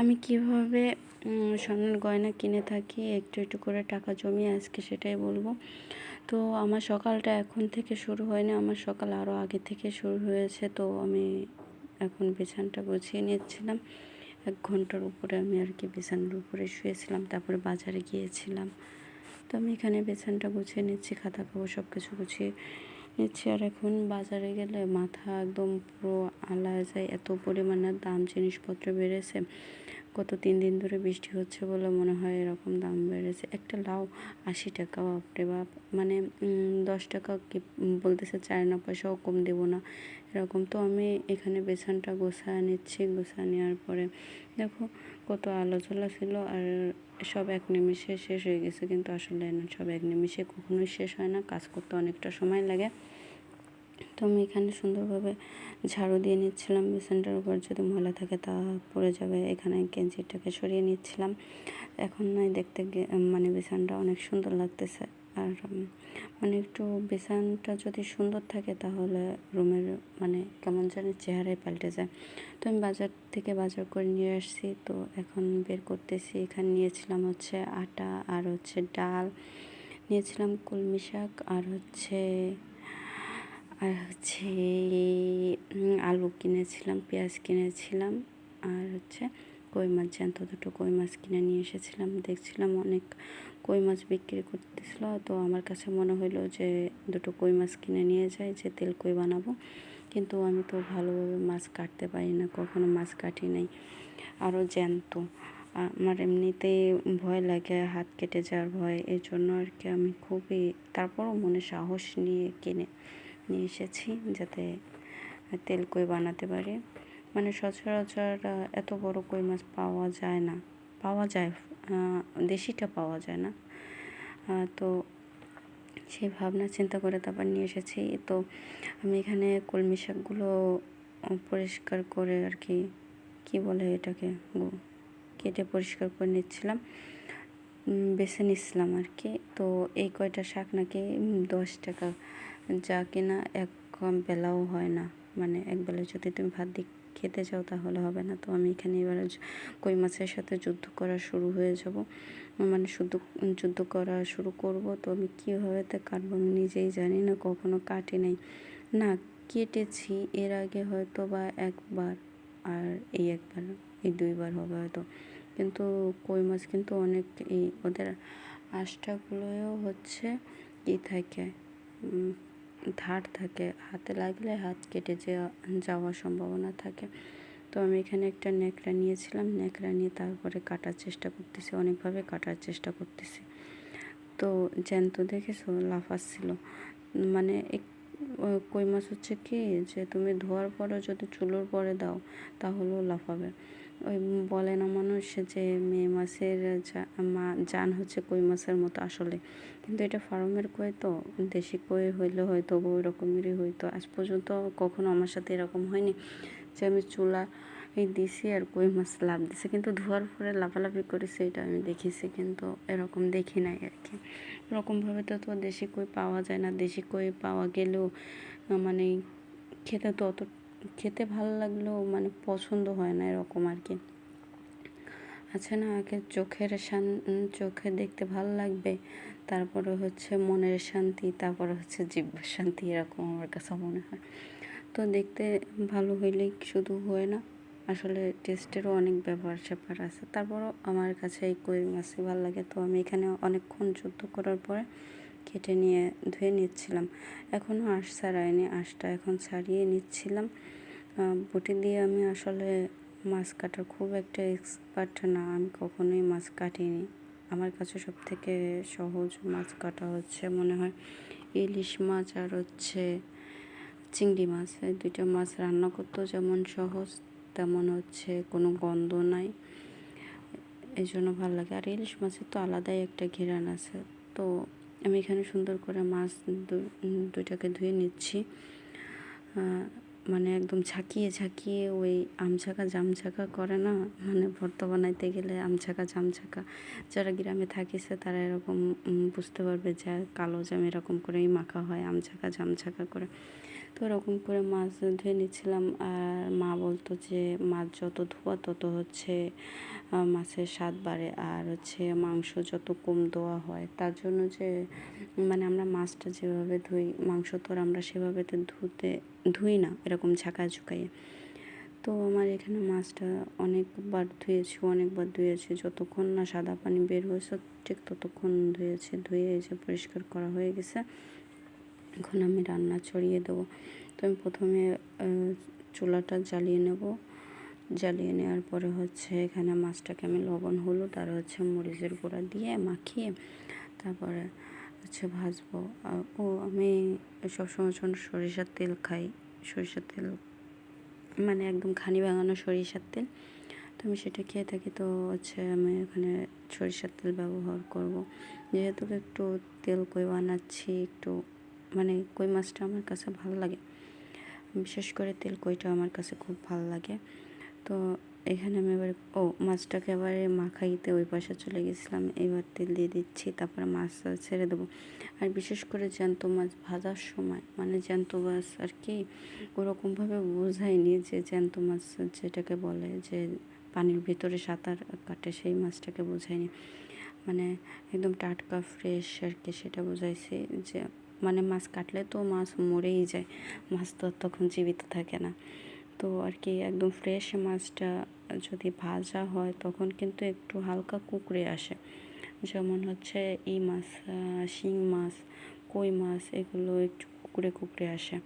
আমি কীভাবে স্বর্ণের গয়না কিনে থাকি, একটু একটু করে টাকা জমিয়ে আজকে সেটাই বলব। তো আমার সকালটা এখন থেকে শুরু হয়নি, আমার সকাল আরও আগে থেকে শুরু হয়েছে, তো আমি এখন বিছানটা গুছিয়ে নিচ্ছিলাম। এক ঘণ্টার উপরে আমি আর কি বিছানার উপরে শুয়েছিলাম, তারপরে বাজারে গিয়েছিলাম। তো আমি এখানে বিছানটা গুছিয়ে নিচ্ছি খাতা খাব সব কিছু গুছিয়ে নিচ্ছি আর এখন বাজারে গেলে মাথা একদম পুরো আলাদা যায়। এত পরিমাণে দাম জিনিসপত্র বেড়েছে। গত তিন দিন ধরে বৃষ্টি হচ্ছে বলে মনে হয় এরকম দাম বেড়েছে। একটা লাউ আশি টাকা, বাপরে বাপ। মানে দশ টাকা কি বলতেছে চার না পয়সাও কম দেবো না। এরকম তো আমি এখানে বেসনটা গোছায় নিচ্ছি। গোছায় নেওয়ার পরে দেখো কত আলোচনা ছিল আর সব এক নিমিষে শেষ হয়ে গেছে, কিন্তু আসলে সব এক নিমিষে কখনোই শেষ হয় না, কাজ করতে অনেকটা সময় লাগে। তো আমি এখানে সুন্দরভাবে ঝাড়ু দিয়ে নিচ্ছিলাম, বিছানটার উপর যদি ময়লা থাকে তা পড়ে যাবে, এখানে গেঞ্জিটাকে সরিয়ে নিচ্ছিলাম। এখন নয় দেখতে মানে বিছানটা অনেক সুন্দর লাগতেছে। আর মানে একটু বিছানটা যদি সুন্দর থাকে তাহলে রুমের মানে কেমন জানি চেহারায় পাল্টে যায়। তো আমি বাজার থেকে বাজার করে নিয়ে আসছি। তো এখন বের করতেছি। এখানে নিয়েছিলাম হচ্ছে আটা আর হচ্ছে ডাল, নিয়েছিলাম কলমি শাক আর হচ্ছে আর হচ্ছে আলু কিনেছিলাম, পেঁয়াজ কিনেছিলাম আর হচ্ছে কই মাছ, জ্যান্ত দুটো কই মাছ কিনে নিয়ে এসেছিলাম। দেখছিলাম অনেক কই মাছ বিক্রি করতেছিল, তো আমার কাছে মনে হলো যে দুটো কই মাছ কিনে নিয়ে যাই, যে তেল কই বানাবো। কিন্তু আমি তো ভালোভাবে মাছ কাটতে পারি না, কখনো মাছ কাটি নাই। আরও জ্যান্ত। আমার এমনিতেই ভয় লাগে, হাত কেটে যাওয়ার ভয় এই জন্য আর কি আমি খুবই, তারপরও মনে সাহস নিয়ে কিনে নিয়ে এসেছি, যাতে তেল কই বানাতে পারি। মানে সচরাচর এত বড় কই মাছ পাওয়া যায় না। পাওয়া যায় দেশিটা পাওয়া যায় না। তো সেই ভাবনা চিন্তা করে তারপর নিয়ে এসেছি। তো আমি এখানে কলমি শাকগুলো পরিষ্কার করে আর কি, কী বলে এটাকে কেটে পরিষ্কার করে নিচ্ছিলাম। বেছে নিচ্ছিলাম আর কি। তো এই কয়টা শাক নাকি দশ টাকা। যা কিনা এক বেলাও হয় না। মানে এক বেলা যদি তুমি ভাত দিক খেতে চাও তাহলে হবে না। তো আমি এখানে এবার কই মাছের সাথে যুদ্ধ করা শুরু হয়ে যাব। মানে শুধু যুদ্ধ করা শুরু করব। তো আমি কীভাবে তা কাটবো আমি নিজেই জানি না, কখনো কাটি নাই। না, কেটেছি, এর আগে হয়তো বা একবার আর এই একবার, এই দুইবার হবে হয়তো। কিন্তু কই মাছ কিন্তু অনেক, এই ওদের আষ্টাগুলোও হচ্ছে ই থাকে? ধার থাকে, হাতে লাগলে হাত কেটে যাওয়ার সম্ভাবনা থাকে। তো আমি এখানে একটা ন্যাকড়া নিয়েছিলাম, ন্যাকড়া নিয়ে তারপরে কাটার চেষ্টা করতেছি, অনেকভাবে কাটার চেষ্টা করতেছি। তো জ্যান্ত দেখেছ, লাফাচ্ছিল। মানে এক কই মাছ হচ্ছে কি, যে তুমি ধোয়ার পরে যদি চুলোর পরে দাও, তাহলেও লাফাবে। ওই বলে না মানুষ যে মেয়ে মাছের মা জান হচ্ছে কই মাছের মতো আসলে। কিন্তু এটা ফার্মের কই তো? দেশি কই হইলে হয়তো ওই রকমেরই হইতো। আজ পর্যন্ত কখনো আমার সাথে এরকম হয়নি যে আমি চুলা এই দিছি আর কই মাছ লাভ দিছে। কিন্তু ধোয়ার পরে লাফালাফি করেছে, এটা আমি দেখেছি। কিন্তু এরকম দেখি নাই আর কি। এরকমভাবে তো তো দেশি কই পাওয়া যায় না। দেশি কই পাওয়া গেলেও মানে খেতে তো অত খেতে ভালো লাগলেও মানে পছন্দ হয় না এরকম আর কি। আছে না, আগে চোখের শান চোখে দেখতে ভালো লাগবে, তারপরে হচ্ছে মনের শান্তি, তারপরে হচ্ছে জিব্বার শান্তি, এরকম আমার কাছে মনে হয়। তো দেখতে ভালো হইলেই শুধু হয় না, আসলে টেস্টেরও অনেক ব্যবহার স্যাপার আছে। তারপরও আমার কাছে এই কই মাছই ভালো লাগে, তো আমি এখানে অনেকক্ষণ যুদ্ধ করার পরে কেটে নিয়ে ধুয়ে নিচ্ছিলাম। এখনও আঁশ ছাড়াইনি, আঁশটা এখন ছাড়িয়ে নিচ্ছিলাম। বটি দিয়ে আমি আসলে মাছ কাটার খুব একটা এক্সপার্ট না, আমি কখনোই মাছ কাটিনি। আমার কাছে সব থেকে সহজ মাছ কাটা হচ্ছে মনে হয় ইলিশ মাছ আর হচ্ছে চিংড়ি মাছ। এই দুইটা মাছ রান্না করতেও যেমন সহজ, তেমন হচ্ছে কোনো গন্ধ নাই। এই জন্য ভালো লাগে। আর ইলিশ মাছের তো আলাদাই একটা ঘেরান আছে। তো আমি এখানে সুন্দর করে মাছ দুইটাকে ধুয়ে নিচ্ছি। মানে একদম ঝাঁকিয়ে ঝাঁকিয়ে ওই আমছাকা জামছাকা করে না? মানে ভর্ত বানাইতে গেলে আমছাকা জামছাকা যারা গ্রামে থাকিছে তারা এরকম বুঝতে পারবে যে কালো জাম এরকম করেই মাখা হয় আমছাকা জামছাকা করে। তো ওরকম করে মাছ ধুয়ে নিচ্ছিলাম। আর মা বলতো যে, মাছ যত ধোয়া তত হচ্ছে মাছের স্বাদ বাড়ে। আর হচ্ছে মাংস যত কম দেওয়া হয়, তার জন্য যে মানে আমরা মাছটা যেভাবে ধুই, মাংস তো আর আমরা সেভাবে তো ধুতে, ধুই না, এরকম ঝাঁকা ঝুঁকাইয়ে। তো আমার এখানে মাছটা অনেকবার ধুয়েছি অনেকবার ধুয়েছি। যতক্ষণ না সাদা পানি বের হয়েছে, ঠিক ততক্ষণ ধুয়েছি। ধুয়ে এসে পরিষ্কার করা হয়ে গেছে। এখন আমি রান্না ছড়িয়ে দেবো। তো আমি প্রথমে চুলাটা জ্বালিয়ে নেব। জ্বালিয়ে নেওয়ার পরে হচ্ছে এখানে মাছটাকে আমি লবণ, হলুদ আর হচ্ছে মরিচের গুঁড়া দিয়ে মাখিয়ে তারপরে হচ্ছে ভাজবো। ও, আমি সবসময় জন্য সরিষার তেল খাই, সরিষার তেল মানে একদম খানি ভাঙানো সরিষার তেল, তো আমি সেটা খেয়ে থাকি। তো হচ্ছে আমি এখানে সরিষার তেল ব্যবহার করব। যেহেতু একটু তেল কই বানাচ্ছি, একটু মানে কই মাছটা আমার কাছে ভালো লাগে। বিশেষ করে তেল কইটা আমার কাছে খুব ভালো লাগে। তো এখানে আমি এবার, ও মাছটাকে এবারে মাখাইতে ওই পাশে চলে গেছিলাম। এবার তেল দিয়ে দিচ্ছি, তারপরে মাছটা ছেড়ে দেবো। আর বিশেষ করে জ্যান্ত মাছ ভাজার সময় মানে জ্যান্ত মাছ আর কি, ওরকমভাবে বোঝায়নি যে জ্যান্ত মাছ যেটাকে বলে যে পানির ভিতরে সাঁতার কাটে, সেই মাছটাকে বোঝায়নি মানে একদম টাটকা, ফ্রেশ আর কি, সেটা বোঝাইছে যে মানে মাছ কাটলে তো মাছ মরেই যায়, মাছ তো তখন জীবিত থাকে না। তো আর কি একদম ফ্রেশ মাছটা যদি ভাজা হয় তখন কিন্তু একটু হালকা কুকড়ে আসে। যেমন হচ্ছে এই মাছ শিং মাছ, কই মাছ, এগুলো একটু কুকড়ে কুকড়ে আসে।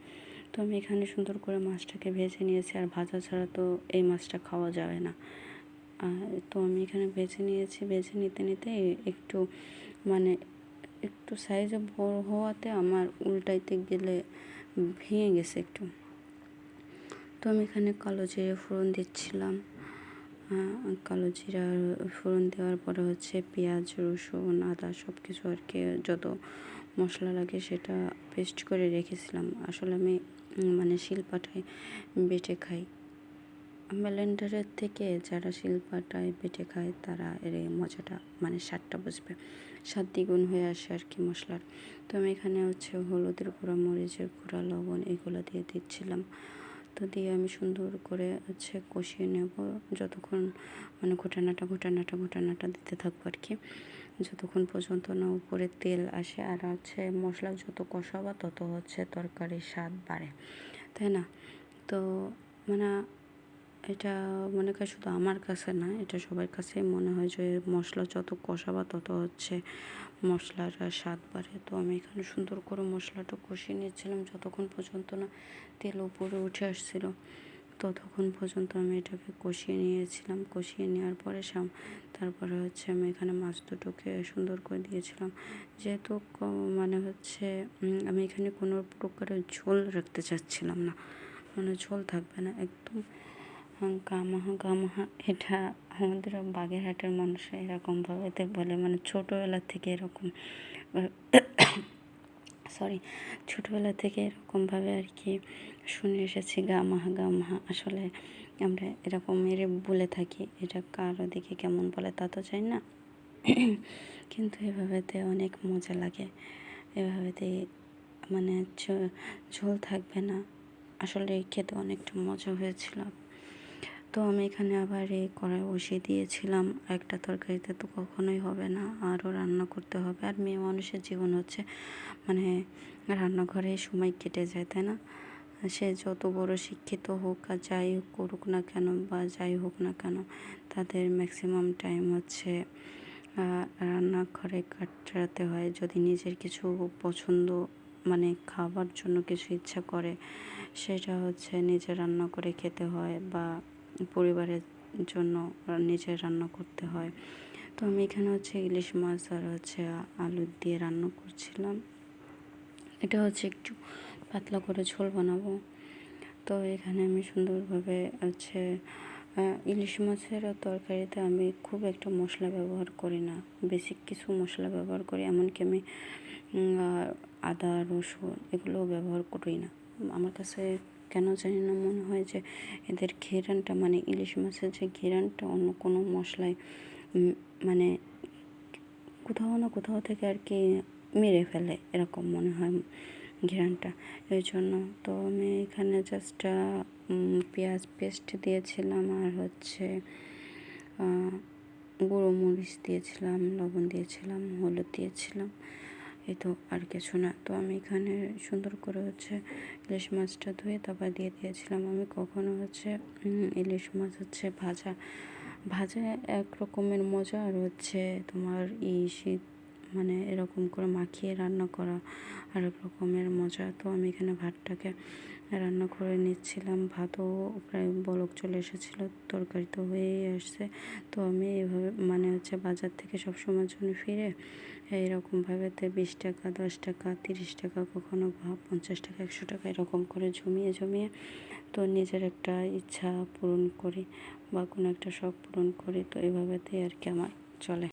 তো আমি এখানে সুন্দর করে মাছটাকে ভেজে নিয়েছি, আর ভাজা ছাড়া তো এই মাছটা খাওয়া যাবে না। তো আমি এখানে ভেজে নিয়েছি, ভেজে নিতে নিতে একটু মানে একটু সাইজে বড় হওয়াতে আমার উল্টাইতে গেলে ভেঙে গেছে একটু। তো আমি এখানে কালো জিরে ফোড়ন দিচ্ছিলাম। কালো জিরা ফোড়ন দেওয়ার পরে হচ্ছে পেঁয়াজ, রসুন, আদা সব কিছু আর কি, যত মশলা লাগে সেটা পেস্ট করে রেখেছিলাম। আসলে আমি মানে শিলপাটায় বেটে খাই। ব্লেন্ডারের থেকে যারা শিলপাটায় বেটে খায়, তারা এর মজাটা মানে স্বাদটা বুঝবে। স্বাদ দ্বিগুণ হয়ে আসে আর কি মশলার। তো আমি এখানে হচ্ছে হলুদের গুঁড়া, মরিচের গুঁড়া, লবণ এগুলো দিয়ে দিচ্ছিলাম। তো দিয়ে আমি সুন্দর করে হচ্ছে কষিয়ে নেব। যতক্ষণ মানে ঘোটানাটা ঘোটানাটা ঘোটানাটা দিতে থাকব আর কি। যতক্ষণ পর্যন্ত না উপরে তেল আসে আর হচ্ছে মশলা যত কষাবা, তত হচ্ছে তরকারির স্বাদ বাড়ে। তাই না? তো মানে এটা মনে করে শুধু আমার কাছে না, এটা সবার কাছেই মনে হয় যে মশলা যত কষাবা তত হচ্ছে মশলার স্বাদ বাড়ে। তো আমি এখানে সুন্দর করে মশলাটা কষিয়ে নিয়েছিলাম, যতক্ষণ পর্যন্ত না তেল উপরে উঠে আসছিল, ততক্ষণ পর্যন্ত আমি এটাকে কষিয়ে নিয়েছিলাম। কষিয়ে নেওয়ার পরে সাম, তারপরে হচ্ছে আমি এখানে মাছ দুটোকে সুন্দর করে দিয়েছিলাম। যেহেতু মানে হচ্ছে আমি এখানে কোনো প্রকারের ঝোল রাখতে চাচ্ছিলাম না। মানে ঝোল থাকবে না, একদম গামাহা গামাহা। এটা আমাদের বাগেরহাটের মানুষ এরকমভাবে বলে মানে ছোটোবেলা থেকে এরকম সরি ছোটোবেলা থেকে এরকমভাবে আর কি শুনে এসেছি, গামাহা গামাহা। আসলে আমরা এরকম এর বলে থাকি, এটা কারও দিকে কেমন বলে তা তো চাই না। কিন্তু এভাবেতে অনেক মজা লাগে। এভাবেতে মানে ঝোল থাকবে না। আসলে খেতে অনেকটা মজা হয়েছিল। তো আমি এখানে আবার এই কড়াই বসিয়ে দিয়েছিলাম। একটা তরকারিতে তো কখনোই হবে না, আরও রান্না করতে হবে। আর মেয়ে মানুষের জীবন হচ্ছে মানে রান্নাঘরে সময় কেটে যায়, তাই না? সে যত বড় শিক্ষিত হোক আর যাই করুক না কেন বা যাই হোক না কেন, তাদের ম্যাক্সিমাম টাইম হচ্ছে রান্নাঘরে কাটাতে হয়। যদি নিজের কিছু পছন্দ মানে খাবার জন্য কিছু ইচ্ছা করে, সেটা হচ্ছে নিজে রান্না করে খেতে হয় বা পরিবারের জন্য নিজে রান্না করতে হয়। তো আমি এখানে হচ্ছে ইলিশ মাছ আর হচ্ছে আলু দিয়ে রান্না করছিলাম। এটা হচ্ছে একটু পাতলা করে ঝোল বানাবো। তো এখানে আমি সুন্দরভাবে হচ্ছে ইলিশ মাছের তরকারিতে আমি খুব একটা মশলা ব্যবহার করি না। বেসিক কিছু মশলা ব্যবহার করি, এমনকি আমি আদা, রসুন এগুলোও ব্যবহার করি না। আমার কাছে কেন জানি না মনে হয় যে এদের ঘেরানটা মানে ইলিশ মাছের যে ঘেরানটা অন্য কোনো মশলায় মানে কোথাও না কোথাও থেকে আর কি মেরে ফেলে এরকম মনে হয় ঘেরানটা। এই জন্য তো আমি এখানে জাস্ট পেঁয়াজ পেস্ট দিয়েছিলাম আর হচ্ছে গুঁড়ো মরিচ দিয়েছিলাম, লবণ দিয়েছিলাম, হলুদ দিয়েছিলাম। এই তো আর কিছু না। তো আমি এখানে সুন্দর করে হচ্ছে ইলিশ মাছটা ধুয়ে তারপর দিয়ে দিয়েছিলাম। আমি কখনো হচ্ছে ইলিশ মাছ হচ্ছে ভাজা ভাজা এক রকমের মজা আর হচ্ছে তোমার এই শীত মানে এরকম করে মাখিয়ে রান্না করা আর এক রকমের মজা। তো আমি এখানে ভাতটাকে রান্না করে নিচ্ছিলাম, ভাতও প্রায় বলক চলে এসেছিল তরকারি তো হয়েই আসছে। তো আমি এভাবে মানে হচ্ছে বাজার থেকে সব সময়ের জন্য ফিরে এইরকমভাবেতে বিশ টাকা, দশ টাকা, তিরিশ টাকা, কখনো পঞ্চাশ টাকা, একশো টাকা এরকম করে জমিয়ে জমিয়ে তো নিজের একটা ইচ্ছা পূরণ করি বা কোনো একটা শখ পূরণ করি, তো এভাবেতেই আর কি আমার চলে।